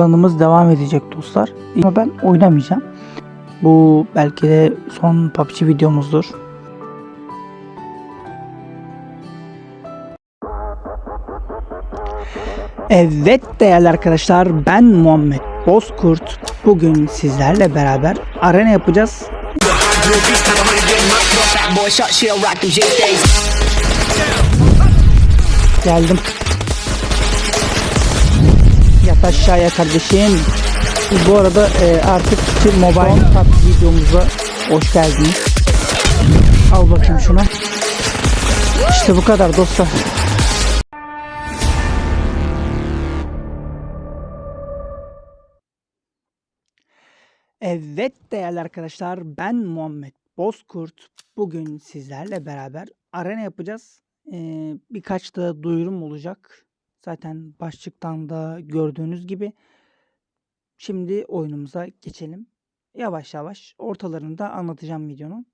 Planımız devam edecek dostlar. Ama ben oynamayacağım. Bu belki de son PUBG videomuzdur. Evet değerli arkadaşlar ben Muhammed Bozkurt. Bugün sizlerle beraber arena yapacağız. Geldim. Yat aşağıya kardeşim. Bu arada e, artık bir mobile PUBG videomuza hoş geldiniz. Al bakayım şunu. İşte bu kadar dostlar. Evet değerli arkadaşlar ben Muhammed Bozkurt. Bugün sizlerle beraber arena yapacağız. Ee, birkaç da duyurum olacak. Zaten başlıktan da gördüğünüz gibi. Şimdi oyunumuza geçelim. Yavaş yavaş ortalarında anlatacağım videonun.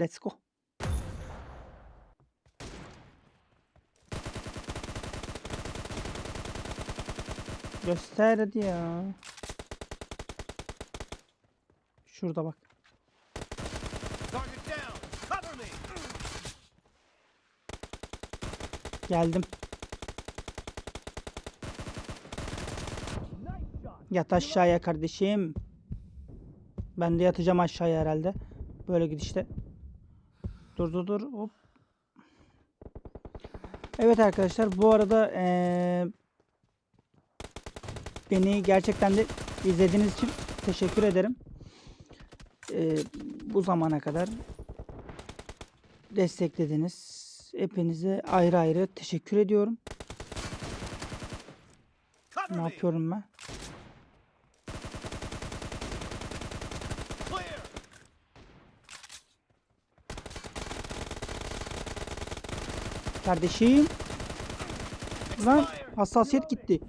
Let's go. Göster ya. Şurada bak. Geldim. Yat aşağıya kardeşim. Ben de yatacağım aşağıya herhalde. Böyle gidişte. Dur dur dur. Hop. Evet arkadaşlar bu arada eee, beni gerçekten de izlediğiniz için teşekkür ederim. Eee, bu zamana kadar desteklediniz. Hepinize ayrı ayrı teşekkür ediyorum. Ne yapıyorum ben? Kardeşim. Lan hassasiyet gitti.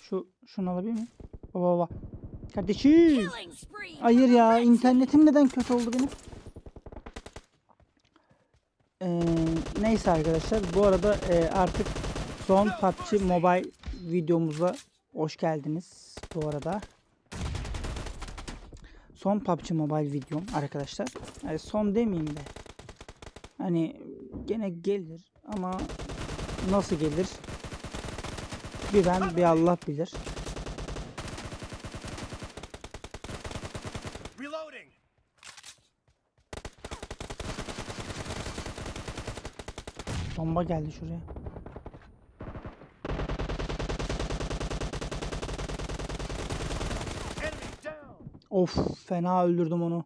Şu şunu alabilir miyim? Baba baba. Kardeşim. Hayır ya internetim neden kötü oldu benim? Ee, neyse arkadaşlar bu arada e, artık son PUBG Mobile videomuza hoş geldiniz bu arada. Son PUBG Mobile videom arkadaşlar. Yani son demeyeyim de. Hani gene gelir ama nasıl gelir? Bir ben bir Allah bilir. Bomba geldi şuraya. Of fena öldürdüm onu.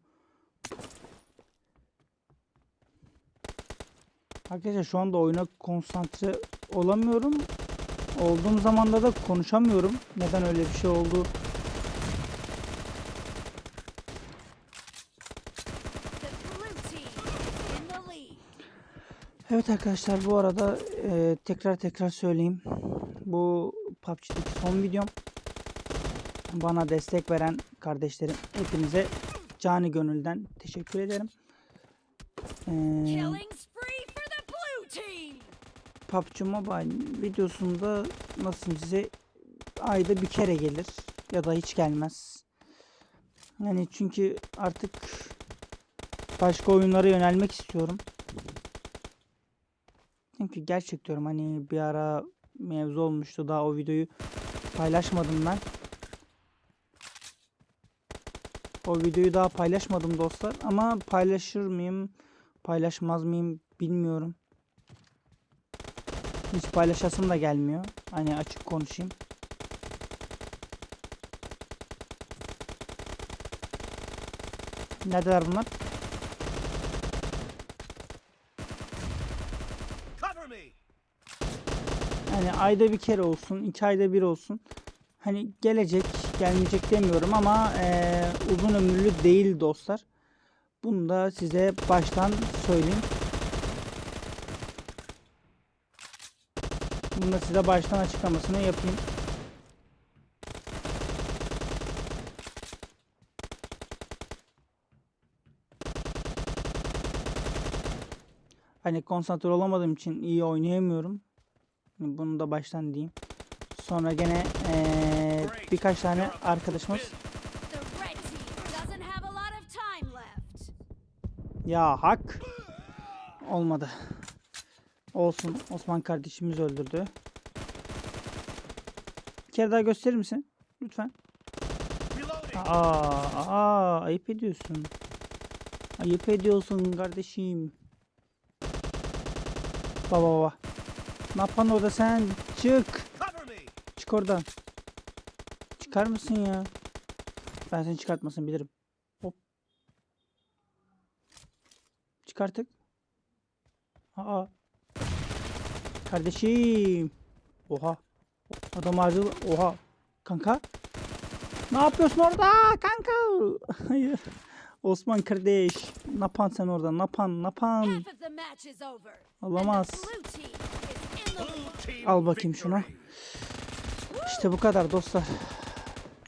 Arkadaşlar şu anda oyuna konsantre olamıyorum. Olduğum zamanda da konuşamıyorum. Neden öyle bir şey oldu? Evet arkadaşlar bu arada e, tekrar tekrar söyleyeyim. Bu PUBG'deki son videom. Bana destek veren kardeşlerim hepinize cani gönülden teşekkür ederim. E, PUBG Mobile videosunda nasıl size ayda bir kere gelir ya da hiç gelmez. Yani çünkü artık başka oyunlara yönelmek istiyorum. Çünkü gerçek diyorum hani bir ara mevzu olmuştu daha o videoyu paylaşmadım ben. O videoyu daha paylaşmadım dostlar ama paylaşır mıyım paylaşmaz mıyım bilmiyorum. Hiç paylaşasım da gelmiyor. Hani açık konuşayım. Neredeler bunlar? Yani ayda bir kere olsun, iki ayda bir olsun. Hani gelecek, gelmeyecek demiyorum ama eee, uzun ömürlü değil dostlar. Bunu da size baştan söyleyeyim. Bunu da size baştan açıklamasını yapayım. Hani konsantre olamadığım için iyi oynayamıyorum. Bunu da baştan diyeyim. Sonra gene eee, birkaç tane arkadaşımız ya hak olmadı. Olsun Osman kardeşimiz öldürdü. Bir kere daha gösterir misin? Lütfen. Aa, aa, ayıp ediyorsun. Ayıp ediyorsun kardeşim. Baba baba. Ne yapan orada sen? Çık. Çık oradan. Çıkar mısın ya? Ben seni çıkartmasın bilirim. Hop. Çık artık. Aa. Kardeşim. Oha. Adam ağacı. Oha. Kanka. Ne yapıyorsun orada kanka? Osman kardeş. Napan sen orada. Napan. Napan. Olamaz. Al bakayım şunu. İşte bu kadar dostlar.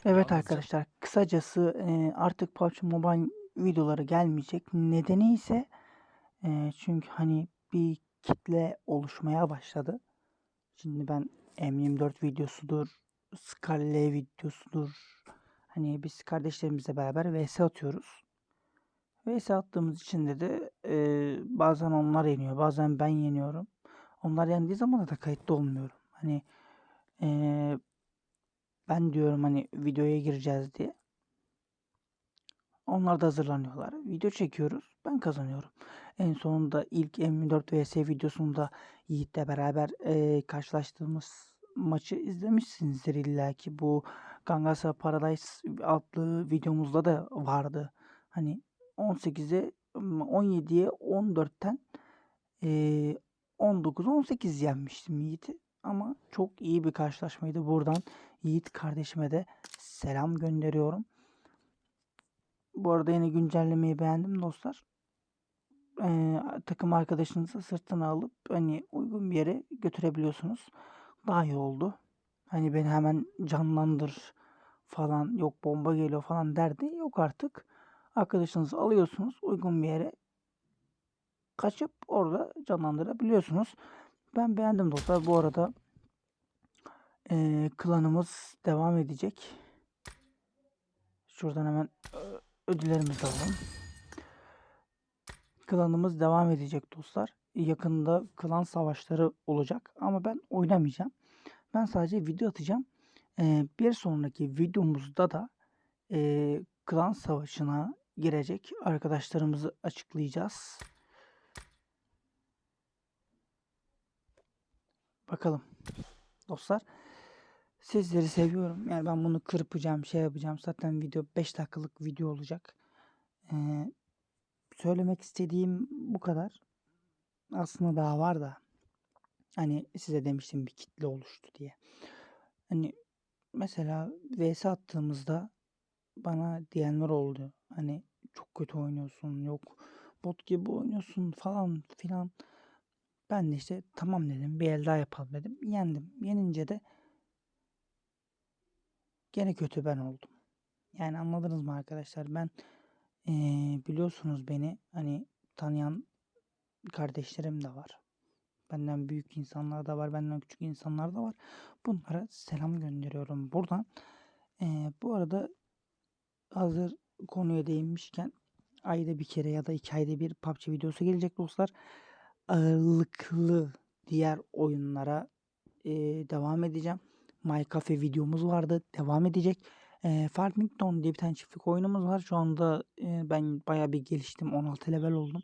Evet arkadaşlar kısacası e, artık PUBG Mobile videoları gelmeyecek. Nedeni ise e, çünkü hani bir kitle oluşmaya başladı. Şimdi ben M24 videosudur, Scarlet videosudur. Hani biz kardeşlerimizle beraber VS atıyoruz. VS attığımız için de de e, bazen onlar yeniyor, bazen ben yeniyorum. Onlar yendiği zaman da kayıtlı olmuyorum. Hani eee, ben diyorum hani videoya gireceğiz diye. Onlar da hazırlanıyorlar. Video çekiyoruz. Ben kazanıyorum. En sonunda ilk M24 vs videosunda Yiğit'le beraber eee, karşılaştığımız maçı izlemişsinizdir illa ki. Bu Gangasa Paradise adlı videomuzda da vardı. Hani 18'e 17'ye 14'ten eee 19-18 yenmiştim Yiğit'i. Ama çok iyi bir karşılaşmaydı. Buradan Yiğit kardeşime de selam gönderiyorum. Bu arada yine güncellemeyi beğendim dostlar. Ee, takım arkadaşınızı sırtına alıp hani uygun bir yere götürebiliyorsunuz. Daha iyi oldu. Hani beni hemen canlandır falan yok bomba geliyor falan derdi. Yok artık. Arkadaşınızı alıyorsunuz uygun bir yere kaçıp orada canlandırabiliyorsunuz. Ben beğendim dostlar. Bu arada eee, klanımız devam edecek. Şuradan hemen ödüllerimizi alalım. Klanımız devam edecek dostlar. Yakında klan savaşları olacak ama ben oynamayacağım. Ben sadece video atacağım. Eee, bir sonraki videomuzda da eee, klan savaşına girecek arkadaşlarımızı açıklayacağız. Bakalım dostlar. Sizleri seviyorum. Yani ben bunu kırpacağım, şey yapacağım. Zaten video 5 dakikalık video olacak. Ee, söylemek istediğim bu kadar. Aslında daha var da. Hani size demiştim bir kitle oluştu diye. Hani mesela VS attığımızda bana diyenler oldu. Hani çok kötü oynuyorsun, yok bot gibi oynuyorsun falan filan. Ben de işte tamam dedim bir el daha yapalım dedim. Yendim. Yenince de gene kötü ben oldum. Yani anladınız mı arkadaşlar? Ben eee, biliyorsunuz beni hani tanıyan kardeşlerim de var. Benden büyük insanlar da var. Benden küçük insanlar da var. Bunlara selam gönderiyorum buradan. Eee, bu arada hazır konuya değinmişken ayda bir kere ya da iki ayda bir PUBG videosu gelecek dostlar. Ağırlıklı diğer oyunlara eee, devam edeceğim. My Cafe videomuz vardı. Devam edecek. Eee Farmington diye bir tane çiftlik oyunumuz var. Şu anda eee, ben bayağı bir geliştim. 16 level oldum.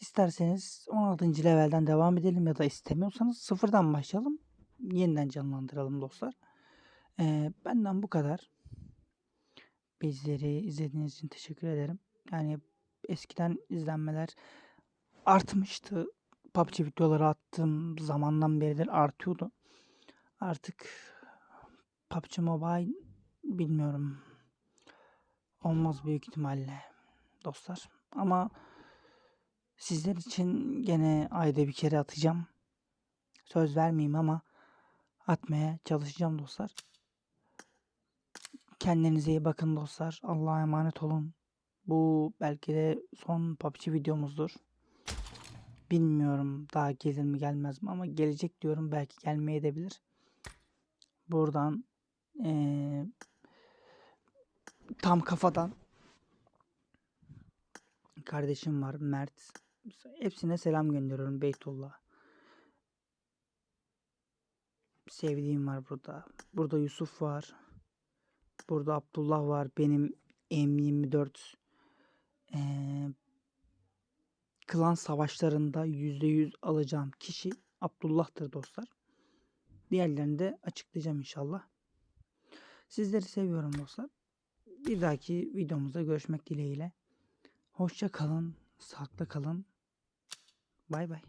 İsterseniz 16. levelden devam edelim ya da istemiyorsanız sıfırdan başlayalım. Yeniden canlandıralım dostlar. Eee, benden bu kadar. Bizleri izlediğiniz için teşekkür ederim. Yani eskiden izlenmeler artmıştı. PUBG videoları attığım zamandan beridir artıyordu. Artık PUBG Mobile bilmiyorum. Olmaz büyük ihtimalle dostlar. Ama sizler için gene ayda bir kere atacağım. Söz vermeyeyim ama atmaya çalışacağım dostlar. Kendinize iyi bakın dostlar. Allah'a emanet olun. Bu belki de son PUBG videomuzdur. Bilmiyorum daha gelir mi gelmez mi ama gelecek diyorum belki gelmeye edebilir. Buradan eee, tam kafadan kardeşim var Mert. Hepsine selam gönderiyorum Beytullah. Sevdiğim var burada. Burada Yusuf var. Burada Abdullah var. Benim M24 eee, klan savaşlarında %100 alacağım kişi Abdullah'tır dostlar. Diğerlerini de açıklayacağım inşallah. Sizleri seviyorum dostlar. Bir dahaki videomuzda görüşmek dileğiyle. Hoşça kalın, sağlıklı kalın. Bay bay.